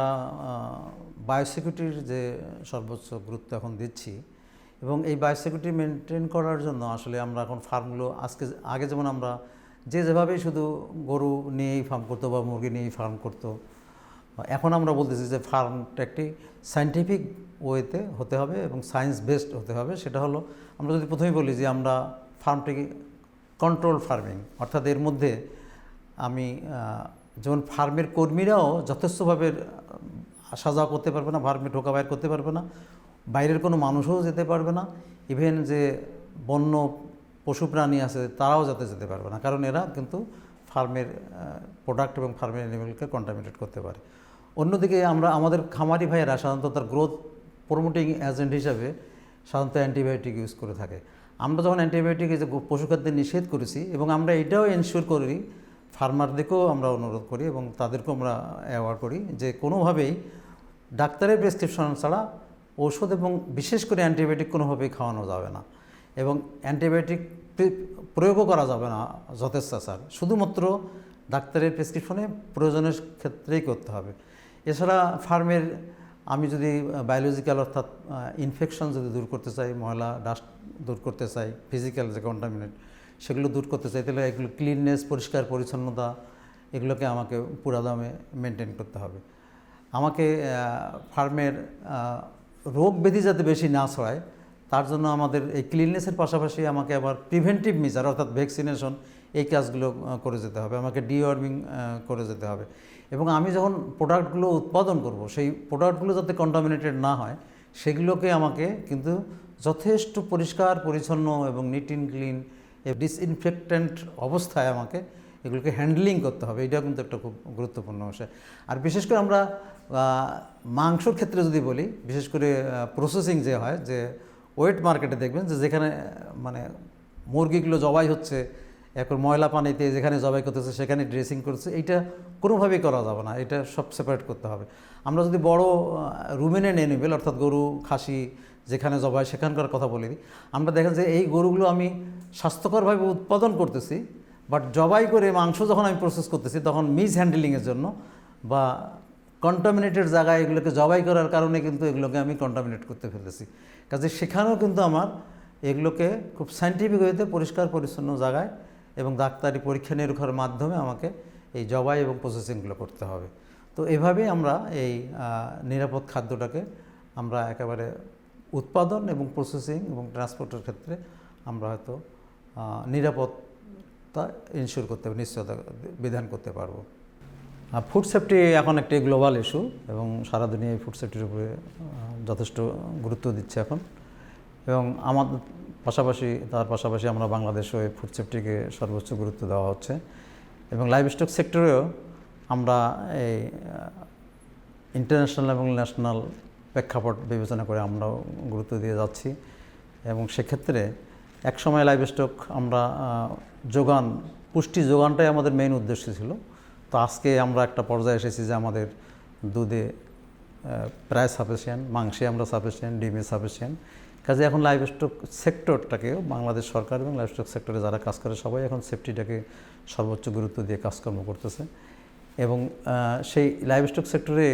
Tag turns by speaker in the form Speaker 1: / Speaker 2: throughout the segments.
Speaker 1: আমরা বায়োসিকিউরিটির যে সর্বোচ্চ গুরুত্ব এখন দিচ্ছি এবং এই বায়োসিকিউরিটি মেনটেন করার জন্য আসলে আমরা এখন ফার্মগুলো আজকে, আগে যেমন আমরা যে যেভাবেই শুধু গরু নিয়েই ফার্ম করতো বা মুরগি নিয়েই ফার্ম করতো এখন আমরা বলতেছি যে ফার্মটা একটি সায়েন্টিফিক ওয়েতে হতে হবে এবং সায়েন্স বেসড হতে হবে। সেটা হলো, আমরা যদি প্রথমেই বলি যে আমরা ফার্মটি কন্ট্রোল ফার্মিং অর্থাৎ এর মধ্যে আমি যেমন ফার্মের কর্মীরাও যথেষ্টভাবে আসা যাওয়া করতে পারবে না, ফার্মে ঢোকা বাইর করতে পারবে না, বাইরের কোনো মানুষও যেতে পারবে না ইভেন যে বন্য পশু প্রাণী আছে তারাও যাতে যেতে পারবে না। কারণ এরা কিন্তু ফার্মের প্রোডাক্ট এবং ফার্মের অ্যানিমেলকে কন্টামিনেট করতে পারে। অন্যদিকে আমরা, আমাদের খামারি ভাইয়েরা সাধারণত তার গ্রোথ প্রমোটিং এজেন্ট হিসাবে সাধারণত অ্যান্টিবায়োটিক ইউজ করে থাকে। আমরা যখন অ্যান্টিবায়োটিক যে গো- পশুখাদ্যে নিষেধ করেছি এবং আমরা এটাও এনশিওর করি ফার্মারদেরকেও আমরা অনুরোধ করি এবং তাদেরকেও আমরা অ্যাওয়ার্ড করি যে কোনোভাবেই ডাক্তারের প্রেসক্রিপশন ছাড়া ওষুধ এবং বিশেষ করে অ্যান্টিবায়োটিক কোনোভাবেই খাওয়ানো যাবে না এবং অ্যান্টিবায়োটিক প্রয়োগও করা যাবে না যথেচ্ছাচার শুধুমাত্র ডাক্তারের প্রেসক্রিপশনে প্রয়োজনের ক্ষেত্রেই করতে হবে। এছাড়া ফার্মের আমি যদি বায়োলজিক্যাল অর্থাৎ ইনফেকশন যদি দূর করতে চাই, ময়লা ডাস্ট দূর করতে চাই ফিজিক্যাল যে কন্টামিনেট সেগুলো দূর করতে চাই, তাহলে এগুলো ক্লিননেস পরিষ্কার, পরিচ্ছন্নতা, এগুলোকে আমাকে পুরা দামে মেনটেন করতে হবে। আমাকে ফার্মের রোগ ব্যাধি যাতে বেশি না ছড়ায়, তার জন্য আমাদের এই ক্লিননেসের পাশাপাশি আমাকে আবার প্রিভেন্টিভ মেজার অর্থাৎ ভ্যাকসিনেশন এই কাজগুলো করে যেতে হবে। আমাকে ডিওয়ার্মিং করে যেতে হবে। এবং আমি যখন প্রোডাক্টগুলো উৎপাদন করব, সেই প্রোডাক্টগুলো যাতে কন্টামিনেটেড না হয়, সেগুলোকে আমাকে কিন্তু যথেষ্ট পরিষ্কার, পরিচ্ছন্ন এবং নিট ইন ক্লিন ডিসইনফেক্টেন্ট অবস্থায় আমাকে এগুলোকে হ্যান্ডলিং করতে হবে। এটাও কিন্তু একটা খুব গুরুত্বপূর্ণ বিষয়। আর বিশেষ করে আমরা মাংসর ক্ষেত্রে যদি বলি, বিশেষ করে প্রসেসিং যে হয়, যে ওয়েট মার্কেটে দেখবেন যে যেখানে মানে মুরগিগুলো জবাই হচ্ছে এখন ময়লা পানিতে যেখানে জবাই করতেছে, সেখানে ড্রেসিং করছে এইটা কোনোভাবেই করা যাবে না। এটা সব সেপারেট করতে হবে। আমরা যদি বড় রুমেনে নিয়ে নেবেল অর্থাৎ গরু, খাসি, যেখানে জবাই, সেখানকার কথা বলি আমরা দেখেন যে এই গরুগুলো আমি স্বাস্থ্যকরভাবে উৎপাদন করতেছি বাট জবাই করে মাংস যখন আমি প্রসেস করতেছি, তখন মিস হ্যান্ডেলিংয়ের জন্য বা কন্টামিনেটেড জায়গায় এগুলোকে জবাই করার কারণে কিন্তু এগুলোকে আমি কন্টামিনেট করতে ফেলেছি কাজে সেখানেও কিন্তু আমার এগুলোকে খুব সাইন্টিফিক হইতে পরিষ্কার পরিচ্ছন্ন জায়গায় এবং ডাক্তারি পরীক্ষা নিরীক্ষার মাধ্যমে আমাকে এই জবাই এবং প্রসেসিংগুলো করতে হবে। তো এভাবেই আমরা এই নিরাপদ খাদ্যটাকে আমরা একেবারে উৎপাদন এবং প্রসেসিং এবং ট্রান্সপোর্টের ক্ষেত্রে আমরা হয়তো নিরাপত্তা ইনশিওর করতে নিশ্চয়তা বিধান করতে পারব। ফুড সেফটি এখন একটি গ্লোবাল ইস্যু এবং সারা দুনিয়ায় ফুড সেফটির উপরে যথেষ্ট গুরুত্ব দিচ্ছে এখন। এবং আমাদের পাশাপাশি তার পাশাপাশি আমরা বাংলাদেশও এই ফুড সেফটিকে সর্বোচ্চ গুরুত্ব দেওয়া হচ্ছে। এবং লাইভ স্টক সেক্টরেও আমরা এই ইন্টারন্যাশনাল এবং ন্যাশনাল প্রেক্ষাপট বিবেচনা করে আমরাও গুরুত্ব দিয়ে যাচ্ছি। এবং সেক্ষেত্রে একসময় লাইভ স্টক আমরা যোগান, পুষ্টি যোগানটাই আমাদের মেইন উদ্দেশ্য ছিল। তো আজকে আমরা একটা পর্যায়ে এসেছি যে আমাদের দুধে প্রায় সাফিসিয়েন্ট মাংসে আমরা সাফিসিয়েন্ট ডিমে সাফিসিয়েন্ট কাজে এখন লাইভ স্টক সেক্টরটাকেও বাংলাদেশ সরকার এবং লাইভ স্টক সেক্টরে যারা কাজ করে, সবাই এখন সেফটিটাকে সর্বোচ্চ গুরুত্ব দিয়ে কাজকর্ম করতেছে। এবং সেই লাইভ স্টক সেক্টরে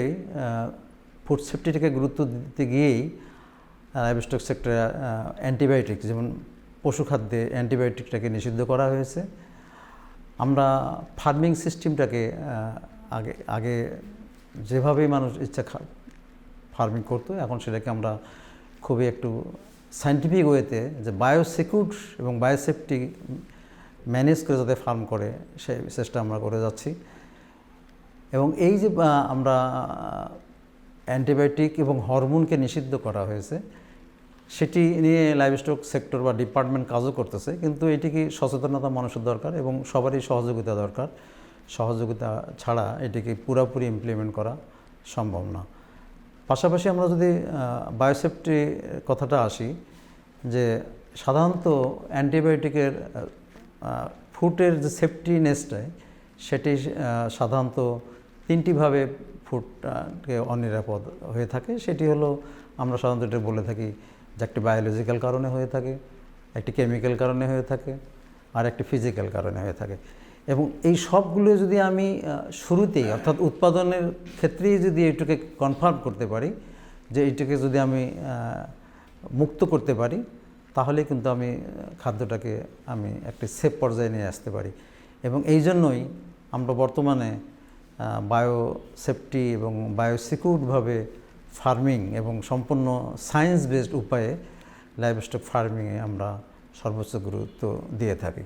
Speaker 1: ফুড সেফটিটাকে গুরুত্ব দিতে গিয়েই লাইভ স্টক সেক্টরে অ্যান্টিবায়োটিক যেমন পশু খাদ্যে অ্যান্টিবায়োটিকটাকে নিষিদ্ধ করা হয়েছে। আমরা ফার্মিং সিস্টেমটাকে আগে আগে যেভাবেই মানুষ ইচ্ছা ফার্মিং করতো। এখন সেটাকে আমরা খুবই একটু সাইন্টিফিক ওয়েতে যে বায়োসিকিউর এবং বায়োসেফটি ম্যানেজ করে যাতে ফার্ম করে সেই চেষ্টা আমরা করে যাচ্ছি। এবং এই যে আমরা অ্যান্টিবায়োটিক এবং হরমোনকে নিষিদ্ধ করা হয়েছে, সেটি নিয়ে লাইভস্টক সেক্টর বা ডিপার্টমেন্ট কাজও করতেছে। কিন্তু এটিকে সচেতনতা মানুষের দরকার এবং সবারই সহযোগিতা দরকার? সহযোগিতা ছাড়া এটিকে পুরোপুরি ইমপ্লিমেন্ট করা সম্ভব না। পাশাপাশি আমরা যদি বায়োসেফটি কথাটা আসি, যে সাধারণত অ্যান্টিবায়োটিকের ফুটের যে সেফটি সেফটিনেসটাই সেটি সাধারণত তিনটিভাবে ফুটকে অনিরাপদ হয়ে থাকে। সেটি হলো, আমরা সাধারণত এটা বলে থাকি যে একটি বায়োলজিক্যাল কারণে হয়ে থাকে, একটি কেমিক্যাল কারণে হয়ে থাকে, আর একটি ফিজিক্যাল কারণে হয়ে থাকে। এবং এই সবগুলো যদি আমি শুরুতেই, অর্থাৎ উৎপাদনের ক্ষেত্রেই যদি এটাকে কনফার্ম করতে পারি, যে এটাকে যদি আমি মুক্ত করতে পারি, তাহলে কিন্তু আমি খাদ্যটাকে আমি একটি সেফ পর্যায়ে নিয়ে আসতে পারি। এবং এই জন্যই আমরা বর্তমানে বায়ো সেফটি এবং বায়োসিকিউরভাবে ফার্মিং এবং সম্পূর্ণ সায়েন্স বেসড উপায়ে লাইভ স্টক ফার্মিংয়ে আমরা সর্বোচ্চ গুরুত্ব দিয়ে থাকি।